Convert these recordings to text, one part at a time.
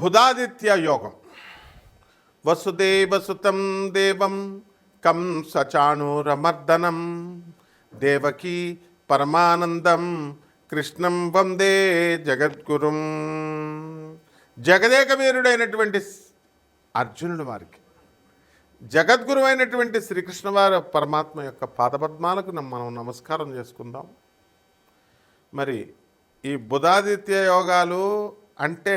బుధాదిత్య యోగం. వసుదేవసుతం దేవం కం సచాణూరమర్దనం దేవకీ పరమానందం కృష్ణం వందే జగద్గురుం. జగదేకవీరుడైనటువంటి అర్జునుడు వారికి. జగద్గురు అయినటువంటి శ్రీకృష్ణ వారి పరమాత్మ యొక్క పాదపద్మాలకు మనం నమస్కారం చేసుకుందాం. మరి ఈ బుధాదిత్య యోగాలు అంటే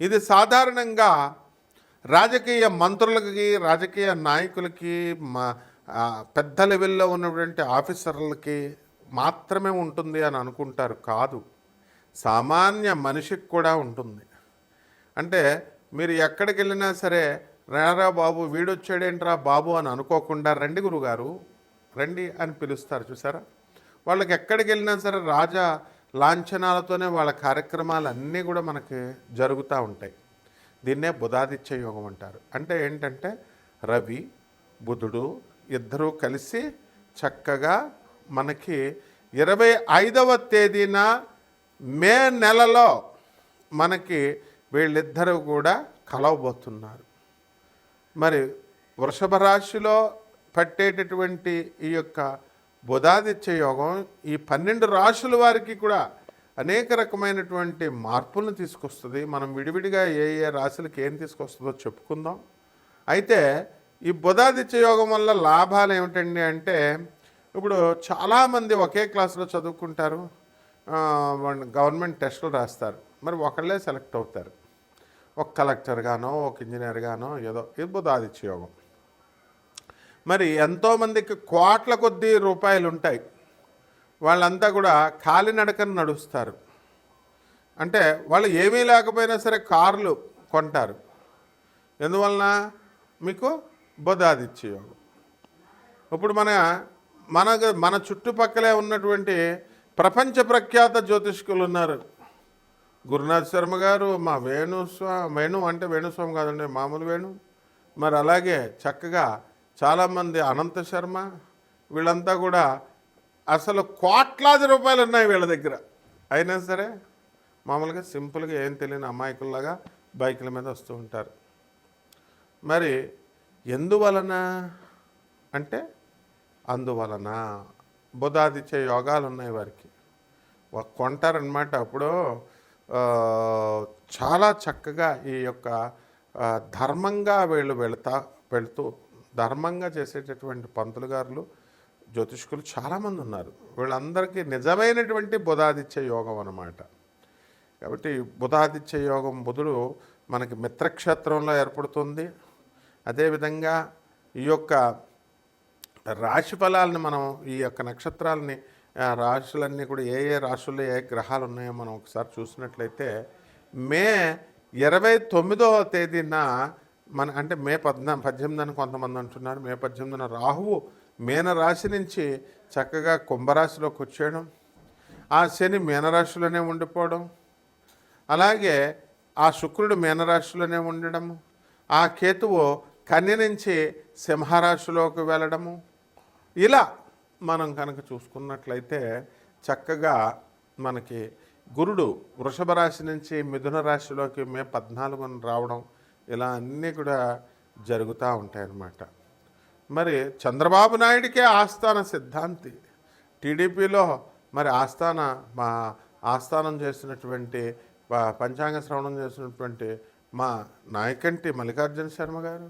ఇది సాధారణంగా రాజకీయ మంత్రులకి రాజకీయ నాయకులకి మా పెద్ద లెవెల్లో ఉన్నటువంటి ఆఫీసర్లకి మాత్రమే ఉంటుంది అని అనుకుంటారు. కాదు సామాన్య మనిషికి కూడా ఉంటుంది. అంటే మీరు ఎక్కడికి వెళ్ళినా సరే రారా బాబు వీడొచ్చాడేంట్రా బాబు అని అనుకోకుండా రండి గురుగారు రండి అని పిలుస్తారు చూసారా? వాళ్ళకి ఎక్కడికి వెళ్ళినా సరే రాజా లాంఛనాలతోనే వాళ్ళ కార్యక్రమాలు అన్నీ కూడా మనకి జరుగుతూ ఉంటాయి. దీన్నే బుధాదిత్య యోగం అంటారు. అంటే ఏంటంటే రవి బుధుడు ఇద్దరూ కలిసి చక్కగా మనకి ఇరవై ఐదవ తేదీన మే నెలలో మనకి వీళ్ళిద్దరూ కూడా కలవబోతున్నారు. మరి వృషభ రాశిలో పట్టేటటువంటి ఈ యొక్క బుధాదిత్య యోగం ఈ పన్నెండు రాశుల వారికి కూడా అనేక రకమైనటువంటి మార్పులను తీసుకొస్తుంది. మనం విడివిడిగా ఏ ఏ రాశులకి ఏం తీసుకొస్తుందో చెప్పుకుందాం. అయితే ఈ బుధాదిత్య యోగం వల్ల లాభాలు ఏమిటండి అంటే ఇప్పుడు చాలామంది ఒకే క్లాసులో చదువుకుంటారు. గవర్నమెంట్ టెస్టులు రాస్తారు. మరి ఒకళ్ళే సెలెక్ట్ అవుతారు. ఒక కలెక్టర్ గానో ఒక ఇంజనీర్ గానో ఏదో ఇది బుధాదిత్య యోగం. మరి ఎంతోమందికి కోట్ల కొద్దీ రూపాయలు ఉంటాయి. వాళ్ళంతా కూడా కాలినడకన నడుస్తారు. అంటే వాళ్ళు ఏమీ లేకపోయినా సరే కార్లు కొంటారు. ఎందువలన? మీకు బుధాదిత్య యోగం ఇప్పుడు మన మన మన చుట్టుపక్కలే ఉన్నటువంటి ప్రపంచ ప్రఖ్యాత జ్యోతిష్కులు ఉన్నారు. గురునాథ్ శర్మ గారు మా వేణుస్వా వేణు అంటే వేణుస్వామి కాదండి మామూలు వేణు. మరి అలాగే చక్కగా చాలామంది అనంత శర్మ వీళ్ళంతా కూడా అసలు కోట్లాది రూపాయలు ఉన్నాయి వీళ్ళ దగ్గర. అయినా సరే మామూలుగా సింపుల్గా ఏం తెలియని అమాయకుల్లాగా బైకుల మీద వస్తూ ఉంటారు. మరి ఎందువలన అంటే అందువలన బుధాదిచ్చే యోగాలు ఉన్నాయి వారికి. కొంటారనమాట అప్పుడు చాలా చక్కగా ఈ యొక్క ధర్మంగా వీళ్ళు వెళతా వెళుతూ ధర్మంగా చేసేటటువంటి పంతులు గారులు జ్యోతిష్కులు చాలామంది ఉన్నారు. వీళ్ళందరికీ నిజమైనటువంటి బుధాదిత్య యోగం అన్నమాట. కాబట్టి బుధాదిత్య యోగం బుధుడు మనకి మిత్రక్షేత్రంలో ఏర్పడుతుంది. అదేవిధంగా ఈ యొక్క రాశి ఫలాలని మనం ఈ యొక్క నక్షత్రాలని రాశులన్నీ కూడా ఏ ఏ రాశుల్లో ఏ గ్రహాలు ఉన్నాయో మనం ఒకసారి చూసినట్లయితే మే ఇరవై తొమ్మిదవ తేదీన మన అంటే మే పద్నా పద్దెనిమిది అని కొంతమంది అంటున్నారు. మే పద్దెనిమిదిన రాహువు మీనరాశి నుంచి చక్కగా కుంభరాశిలోకి వచ్చేయడం ఆ శని మీనరాశిలోనే ఉండిపోవడం అలాగే ఆ శుక్రుడు మీనరాశిలోనే ఉండడము ఆ కేతువు కన్య నుంచి సింహరాశిలోకి వెళ్ళడము ఇలా మనం కనుక చూసుకున్నట్లయితే చక్కగా మనకి గురుడు వృషభ రాశి నుంచి మిథున రాశిలోకి మే పద్నాలుగున రావడం ఇలా అన్నీ కూడా జరుగుతూ ఉంటాయన్నమాట. మరి చంద్రబాబు నాయుడికే ఆస్థాన సిద్ధాంతి. టీడీపీలో మరి ఆస్థాన మా ఆస్థానం చేసినటువంటి పంచాంగ శ్రవణం చేసినటువంటి మా నాయకంటి మల్లికార్జున శర్మ గారు.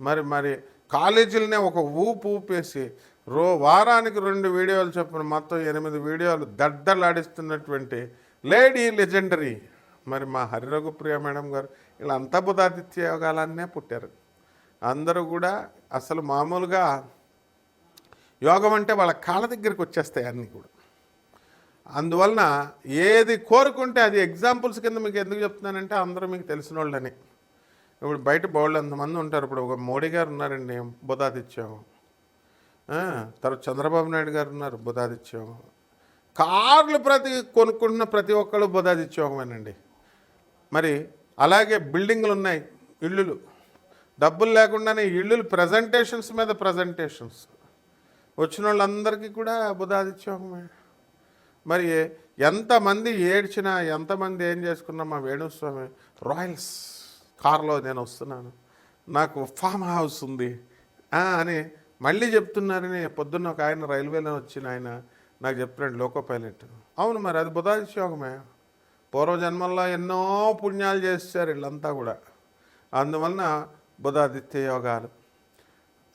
మరి మరి కాలేజీలనే ఒక ఊపు ఊపేసి రో వారానికి రెండు వీడియోలు చొప్పున మొత్తం ఎనిమిది వీడియోలు దడ్డలాడిస్తున్నటువంటి లేడీ లెజెండరీ. మరి మా హరిరఘుప్రియ మేడం గారు వీళ్ళంతా బుధాదిత్య యోగాలన్నే పుట్టారు. అందరూ కూడా అసలు మామూలుగా యోగం అంటే వాళ్ళ కాళ్ళ దగ్గరికి వచ్చేస్తాయి అన్నీ కూడా. అందువలన ఏది కోరుకుంటే అది ఎగ్జాంపుల్స్ కింద మీకు ఎందుకు చెప్తున్నానంటే అందరూ మీకు తెలిసిన వాళ్ళని. ఇప్పుడు బయట బోళ్ళు అంతమంది ఉంటారు. ఇప్పుడు ఒక మోడీ గారు ఉన్నారండి బుధాదిత్యం. తర్వాత చంద్రబాబు నాయుడు గారు ఉన్నారు బుధాదిత్యం. కార్లు ప్రతి కొనుక్కుంటున్న ప్రతి ఒక్కళ్ళు బుధాదిత్యోగమేనండి మరి అలాగే బిల్డింగ్లు ఉన్నాయి ఇళ్ళు డబ్బులు లేకుండానే ఇళ్ళు ప్రజెంటేషన్స్ మీద ప్రజెంటేషన్స్ వచ్చిన వాళ్ళందరికీ కూడా బుధాదిత్యోగమే మరి ఎంతమంది ఏడ్చినా ఎంతమంది ఏం చేసుకున్నా మా వేణుస్వామి రాయల్స్ కార్లో నేను వస్తున్నాను. నాకు ఫామ్ హౌస్ ఉంది. అని మళ్ళీ చెప్తున్నారని పొద్దున్న ఒక ఆయన రైల్వేలో వచ్చిన ఆయన నాకు చెప్తున్నాడు లోకో పైలట్. అవును మరి అది బుధాదిత్యోగమే పూర్వజన్మల్లో ఎన్నో పుణ్యాలు చేశారు వీళ్ళంతా కూడా. అందువలన బుధాదిత్య యోగాలు.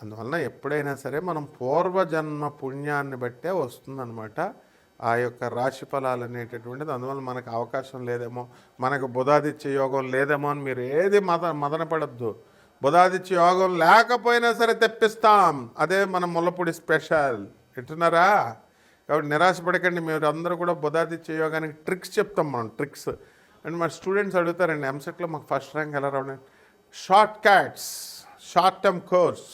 అందువలన ఎప్పుడైనా సరే మనం పూర్వజన్మ పుణ్యాన్ని బట్టే వస్తుందన్నమాట. ఆ యొక్క రాశి ఫలాలు అనేటటువంటిది. అందువల్ల మనకు అవకాశం లేదేమో మనకు బుధాదిత్య యోగం లేదేమో అని మీరు ఏది మద మదనపడద్దు. బుధాదిత్య యోగం లేకపోయినా సరే తెప్పిస్తాం. అదే మన ముల్లపూడి స్పెషల్. వింటున్నారా? కాబట్టి నిరాశపడకండి మీరు అందరూ కూడా బుధాదిత్య యోగానికి ట్రిక్స్ చెప్తాం మనం ట్రిక్స్. అండ్ మా స్టూడెంట్స్ అడుగుతారండి ఎంసెట్లో మాకు ఫస్ట్ ర్యాంక్ ఎలా రావడం? Shortcuts short term course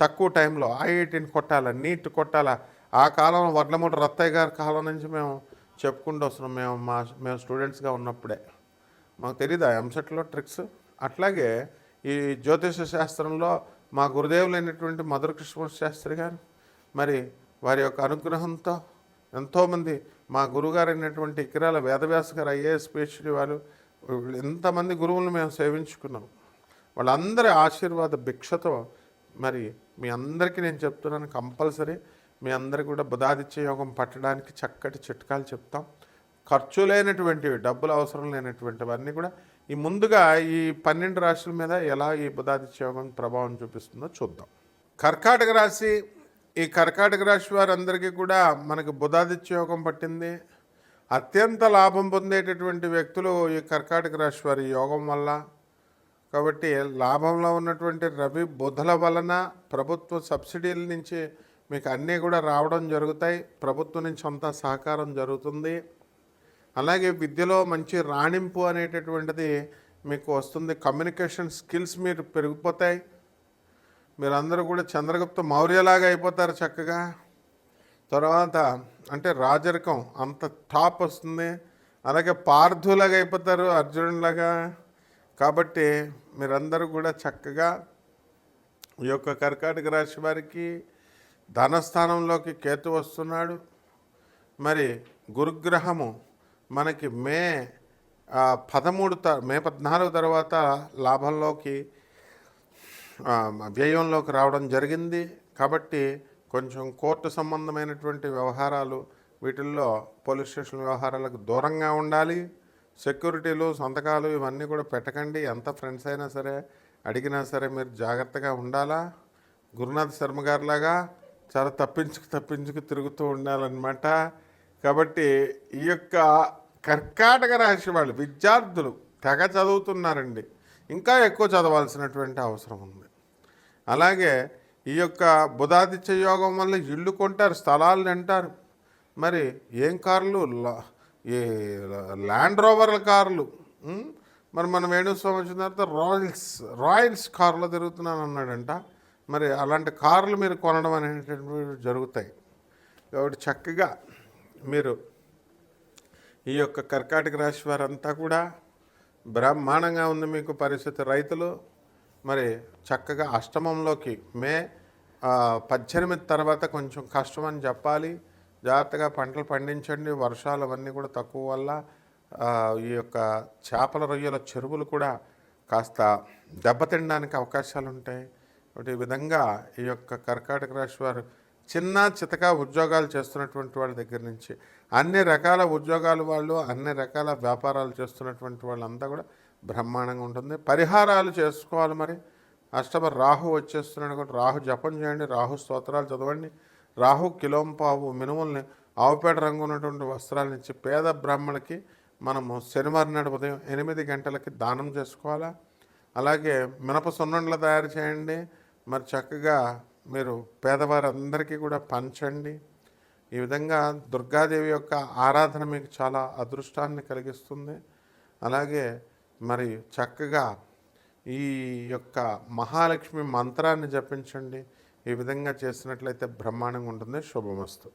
తక్కువ టైంలో ఐఐటీని కొట్టాలా నీట్ కొట్టాలా? ఆ కాలంలో వడ్లమూట రత్తయ్య గారి కాలం నుంచి మేము చెప్పుకుంటూ వస్తున్నాం మేము మా మేము స్టూడెంట్స్గా ఉన్నప్పుడే. మాకు తెలియదు ఆ ఎంసెట్లో ట్రిక్స్? అట్లాగే ఈ జ్యోతిష శాస్త్రంలో మా గురుదేవులైనటువంటి మధుర కృష్ణ శాస్త్రి గారు మరి వారి యొక్క అనుగ్రహంతో ఎంతోమంది మా గురుగారు అయినటువంటి ఇకిరాల వేదవ్యాస గారు ఐఏఎస్ పిహెచ్డి వారు ఎంతమంది గురువులను మేము సేవించుకున్నాం. వాళ్ళందరి ఆశీర్వాద భిక్షతో మరి మీ అందరికీ నేను చెప్తున్నాను కంపల్సరీ మీ అందరికీ కూడా బుధాదిత్య యోగం పట్టడానికి చక్కటి చిట్కాలు చెప్తాం. ఖర్చు లేనటువంటివి డబ్బులు అవసరం లేనటువంటివన్నీ కూడా ఈ ముందుగా ఈ పన్నెండు రాశుల మీద ఎలా ఈ బుధాదిత్య యోగం ప్రభావం చూపిస్తుందో చూద్దాం. కర్కాటక రాశి ఈ కర్కాటక రాశి వారందరికీ కూడా మనకు బుధాదిత్య యోగం పట్టింది. అత్యంత లాభం పొందేటటువంటి వ్యక్తులు ఈ కర్కాటక రాశి వారి యోగం వల్ల. కాబట్టి లాభంలో ఉన్నటువంటి రవి బుధల వలన ప్రభుత్వ సబ్సిడీల నుంచి మీకు అన్నీ కూడా రావడం జరుగుతాయి. ప్రభుత్వం నుంచి అంతా సహకారం జరుగుతుంది. అలాగే విద్యలో మంచి రాణింపు అనేటటువంటిది మీకు వస్తుంది. కమ్యూనికేషన్ స్కిల్స్ మీరు పెరిగిపోతాయి. మీరందరూ కూడా చంద్రగుప్త మౌర్యలాగా అయిపోతారు చక్కగా. తర్వాత అంటే రాజరికం అంత టాప్ వస్తుంది. అలాగే పార్థులాగా అయిపోతారు అర్జునులాగా కాబట్టి మీరందరూ కూడా చక్కగా ఈ యొక్క కర్కాటక రాశి వారికి ధనస్థానంలోకి కేతు వస్తున్నాడు. మరి గురుగ్రహము మనకి మే పదమూడు త మే పద్నాలుగు తర్వాత లాభంలోకి వ్యయంలోకి రావడం జరిగింది. కాబట్టి కొంచెం కోర్టు సంబంధమైనటువంటి వ్యవహారాలు వీటిల్లో పోలీస్ స్టేషన్ వ్యవహారాలకు దూరంగా ఉండాలి. సెక్యూరిటీలు సంతకాలు ఇవన్నీ కూడా పెట్టకండి. ఎంత ఫ్రెండ్స్ అయినా సరే అడిగినా సరే మీరు జాగ్రత్తగా ఉండాలా? గురునాథ్ శర్మ గారిలాగా చాలా తప్పించుకు తప్పించుకు తిరుగుతూ ఉండాలన్నమాట. కాబట్టి ఈ యొక్క కర్కాటక రాశి వాళ్ళు విద్యార్థులు తెగ చదువుతున్నారండి. ఇంకా ఎక్కువ చదవాల్సినటువంటి అవసరం ఉంది. అలాగే ఈ యొక్క బుధాదిత్య యోగం వల్ల ఇల్లు కొంటారు స్థలాలు అంటారు మరి ఏం కార్లు? ఈ ల్యాండ్ రోవర్ల కార్లు. మరి మన వేణుస్వామి వచ్చిన తర్వాత రాయల్స్ రాయల్స్ కార్లో తిరుగుతున్నాను అన్నాడంట. మరి అలాంటి కార్లు మీరు కొనడం అనేటటువంటివి జరుగుతాయి. కాబట్టి చక్కగా మీరు ఈ యొక్క కర్కాటక రాశి వారంతా కూడా బ్రహ్మాండంగా ఉంది మీకు పరిస్థితి. రైతులు మరి చక్కగా అష్టమంలోకి మే పద్దెనిమిది తర్వాత కొంచెం కష్టం అని చెప్పాలి. జాగ్రత్తగా పంటలు పండించండి. వర్షాలు అవన్నీ కూడా తక్కువ వల్ల ఈ యొక్క చేపల రొయ్యల చెరువులు కూడా కాస్త దెబ్బతినడానికి అవకాశాలు ఉంటాయి. కాబట్టి ఈ విధంగా ఈ యొక్క కర్కాటక రాశి వారు చిన్న చితక ఉద్యోగాలు చేస్తున్నటువంటి వాళ్ళ దగ్గర నుంచి అన్ని రకాల ఉద్యోగాలు వాళ్ళు అన్ని రకాల వ్యాపారాలు చేస్తున్నటువంటి వాళ్ళంతా కూడా బ్రహ్మాండంగా ఉంటుంది. పరిహారాలు చేసుకోవాలి మరి. అష్టమ రాహు వచ్చేస్తున్నాడు కూడా రాహు జపం చేయండి రాహు స్తోత్రాలు చదవండి. రాహు కిలోంపావు మినుముల్ని ఆవుపేట రంగు ఉన్నటువంటి వస్త్రాలను ఇచ్చి పేద బ్రాహ్మణులకి మనము శనివారం నాడు ఉదయం ఎనిమిది గంటలకి దానం చేసుకోవాలా? అలాగే మినప సున్నుండలు తయారు చేయండి. మరి చక్కగా మీరు పేదవారందరికీ కూడా పంచండి. ఈ విధంగా దుర్గాదేవి యొక్క ఆరాధన మీకు చాలా అదృష్టాన్ని కలిగిస్తుంది. అలాగే మరి చక్కగా ఈ యొక్క మహాలక్ష్మి మంత్రాన్ని జపించండి. ఈ విధంగా చేసినట్లయితే బ్రహ్మాండంగా ఉంటుంది. శుభమస్తు.